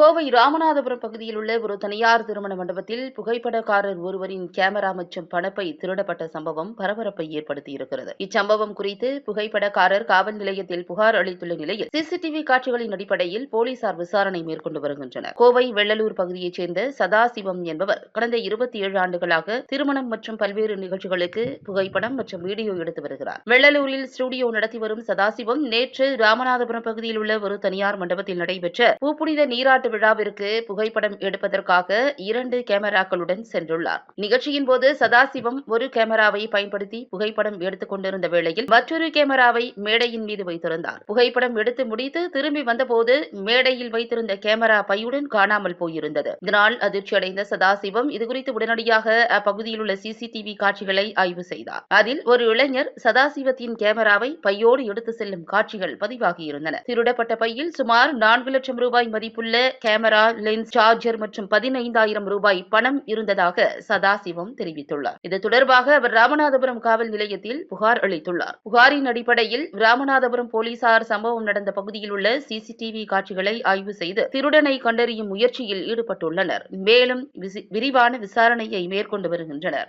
கோவை ராமநாதபுரம் பகுதியில் உள்ள ஒரு தனியார் திருமண மண்டபத்தில் புகைப்படக்காரர் ஒருவரின் கேமரா மற்றும் பணப்பை திருடப்பட்ட சம்பவம் பரபரப்பை ஏற்படுத்தியிருக்கிறது. இச்சம்பவம் குறித்து புகைப்படக்காரர் காவல் நிலையத்தில் புகார் அளித்துள்ள நிலையில் சிசிடிவி காட்சிகளின் அடிப்படையில் போலீசார் விசாரணை மேற்கொண்டு வருகின்றனர். கோவை வெள்ளலூர் பகுதியைச் சேர்ந்த சதாசிவம் என்பவர் கடந்த இருபத்தி ஏழு ஆண்டுகளாக திருமணம் மற்றும் பல்வேறு நிகழ்ச்சிகளுக்கு புகைப்படம் மற்றும் வீடியோ எடுத்து வருகிறார். வெள்ளலூரில் ஸ்டுடியோ நடத்தி வரும் சதாசிவம் நேற்று ராமநாதபுரம் பகுதியில் உள்ள ஒரு தனியார் மண்டபத்தில் நடைபெற்ற பூப்புனித நீராட்டு விழாவிற்கு புகைப்படம் எடுப்பதற்காக இரண்டு கேமராக்களுடன் சென்றுள்ளார். நிகழ்ச்சியின் போது சதாசிவம் ஒரு கேமராவை பயன்படுத்தி புகைப்படம் எடுத்துக் கொண்டிருந்த வேளையில் மற்றொரு கேமராவை மேடையின் மீது வைத்திருந்தார். புகைப்படம் எடுத்து முடித்து திரும்பி வந்தபோது மேடையில் வைத்திருந்த கேமரா பையுடன் காணாமல் போயிருந்தது. இதனால் அதிர்ச்சியடைந்த சதாசிவம் இதுகுறித்து உடனடியாக அப்பகுதியில் உள்ள சிசிடிவி காட்சிகளை ஆய்வு செய்தார். அதில் ஒரு இளைஞர் சதாசிவத்தின் கேமராவை பையோடு எடுத்து செல்லும் காட்சிகள் பதிவாகியிருந்தன. திருடப்பட்ட பையில் சுமார் நான்கு லட்சம் ரூபாய் மதிப்புள்ள கேமரா லென்ஸ் சார்ஜர் மற்றும் பதினைந்தாயிரம் ரூபாய் பணம் இருந்ததாக சதாசிவம் தெரிவித்துள்ளார். இது தொடர்பாக அவர் ராமநாதபுரம் காவல் நிலையத்தில் புகார் அளித்துள்ளார். புகாரின் அடிப்படையில் ராமநாதபுரம் போலீசார் சம்பவம் நடந்த பகுதியில் உள்ள சிசிடிவி காட்சிகளை ஆய்வு செய்து திருடனை கண்டறியும் முயற்சியில் ஈடுபட்டுள்ளனர். மேலும் விசி- விரிவான விசாரணையை மேற்கொண்டு வருகின்றனர்.